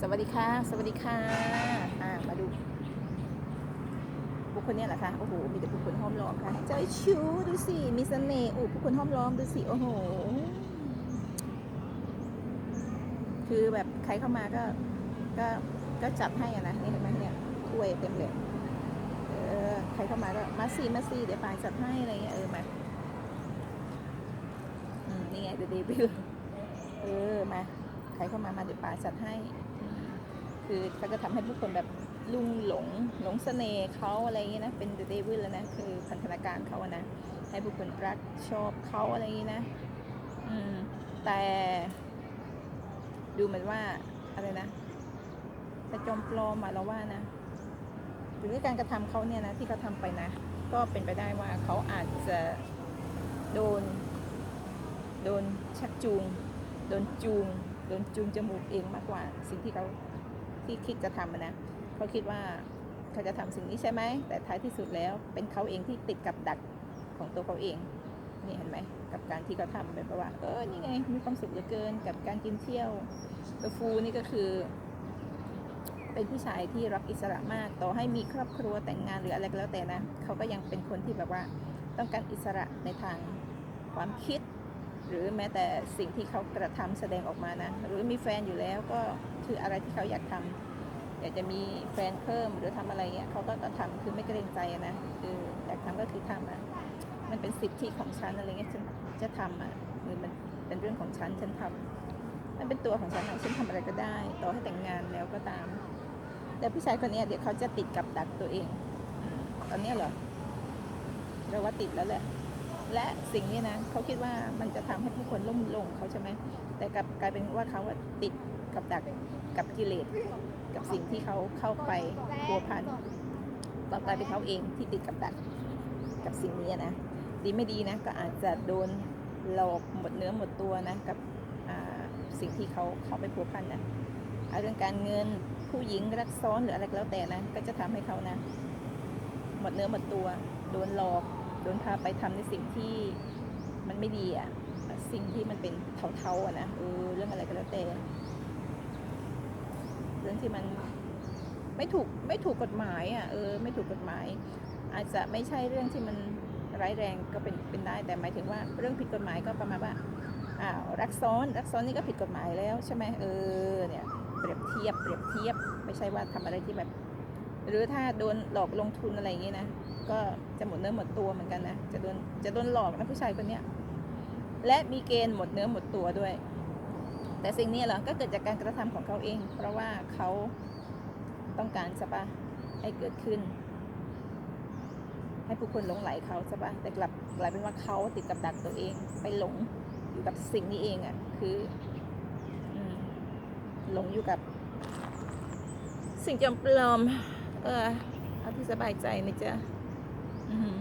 สวัสดีค่ะ สวัสดีค่ะอ่ามาดูบุคคลเนี้ยเหรอคะโอ้โหมีแต่บุคคลห้อมล้อมค่ะเจ้าชูดูสิมีเสน่ห์โอ้บุคคลห้อมล้อมดูสิโอ้โห คือแบบใครเข้ามาก็ก็ก็จัดให้อะนะนี่เห็นไหมเนี่ยถ้วยเต็มเลยเออใครเข้ามาก็มาสิมาสิเดี๋ยวปายจัดให้อะไรเงี้ยเออมาอืมนี่ไงเดบิวเออมาใครเข้ามามาเดี๋ยวปาจัดให้ คือเขาจะทำให้ผู้คนแบบลุ่งหลงหลงเสน่ห์เขาอะไรอย่างนี้นะ เป็นเดวิลแล้วนะ คือพันธนาการเขาอะนะ ให้ผู้คนรักชอบเขาอะไรอย่างนี้นะ อืม แต่ดูเหมือนว่าอะไรนะแต่จอมปลอมอะเราว่านะหรือการกระทำเขาเนี่ยนะที่เขาทำไปนะ ก็เป็นไปได้ว่าเขาอาจจะโดน โดนชักจูง โดนจูง โดนจูงจมูกเองมากกว่าสิ่งที่เขา ที่คิดจะทำนะเขาคิดว่าเขาจะทำสิ่งนี้ใช่ไหม แต่ท้ายที่สุดแล้วเป็นเขาเองที่ติดกับดักของตัวเขาเอง นี่เห็นไหม กับการที่เขาทำเป็นเพราะว่า เออ นี่ไง มีความสุขเหลือเกิน กับการกินเที่ยวตัวฟูนี่ก็คือ เป็นผู้ชายที่รักอิสระมาก ต่อให้มีครอบครัวแต่งงานหรืออะไรก็แล้วแต่นะ เขาก็ยังเป็นคนที่แบบว่า ต้องการอิสระในทางความคิด หรือแม้แต่สิ่งที่เขากระทำแสดงออกมานะ หรือมีแฟนอยู่แล้วก็คืออะไรที่เขาอยากทำอยากจะมีแฟนเพิ่มหรือทำอะไรเงี้ยเขาก็ก็ทำคือไม่เกรงใจนะคืออยากทำก็คือทำอะมันเป็นสิทธิของฉันอะไรเงี้ยฉันจะทำอะหรือมันเป็นเรื่องของฉันฉันทำมันเป็นตัวของฉันอะฉันทำอะไรก็ได้ ต่อให้แต่งงานแล้วก็ตาม แต่ผู้ชายคนนี้เดี๋ยวเขาจะติดกับดักตัวเอง ตอนนี้เหรอเราว่าติดแล้วแหละ และสิ่งนี้นะเขาคิดว่ามันจะทำให้ผู้คนล่มลงเขาใช่ไหมแต่กลับกลายเป็นว่าเขาติดกับดักกับกิเลสกับสิ่งที่เขาเข้าไปพัวพันกลับกลายเป็นเขาเองที่ติดกับดักกับสิ่งนี้นะดีไม่ดีนะก็อาจจะโดนหลอกหมดเนื้อหมดตัวนะกับสิ่งที่เขาเข้าไปพัวพันนะเเรื่องการเงินผู้หญิงรักซ้อนหรืออะไรก็แล้วแต่นะก็จะทำให้เขานะหมดเนื้อหมดตัว โดนหลอก โดนพาไปทำในสิ่งที่มันไม่ดีอะสิ่งที่มันเป็นเทาๆอะนะเออเรื่องอะไรก็แล้วแต่เรื่องที่มันไม่ถูกไม่ถูกกฎหมายอะเออไม่ถูกกฎหมาย อาจจะไม่ใช่เรื่องที่มันร้ายแรงก็เป็นเป็นได้แต่หมายถึงว่าเรื่องผิดกฎหมายก็ประมาณว่าอ้าวรักซ้อนรักซ้อนนี่ก็ผิดกฎหมายแล้วใช่ไหมเออเนี่ยเปรียบเทียบเปรียบเทียบ ไม่ใช่ว่าทำอะไรที่แบบ หรือถ้าโดนหลอกลงทุนอะไรอย่างงี้นะ ก็จะหมดเนื้อหมดตัวเหมือนกันนะ จะโดนจะโดนหลอกนะผู้ชายคนเนี้ย และมีเกณฑ์หมดเนื้อหมดตัวด้วย แต่สิ่งนี้เหรอ ก็เกิดจากการกระทำของเขาเอง เพราะว่าเขาต้องการใช่ปะให้เกิดขึ้น ให้ผู้คนหลงไหลเขาใช่ปะแต่กลับกลายเป็นว่าเขาติดกับดักตัวเอง ไปหลงอยู่กับสิ่งนี้เองอะ่ะ คือหลงอยู่กับสิ่งจำปลอม เออ เอาที่สบายใจนะจ๊ะ อือหือ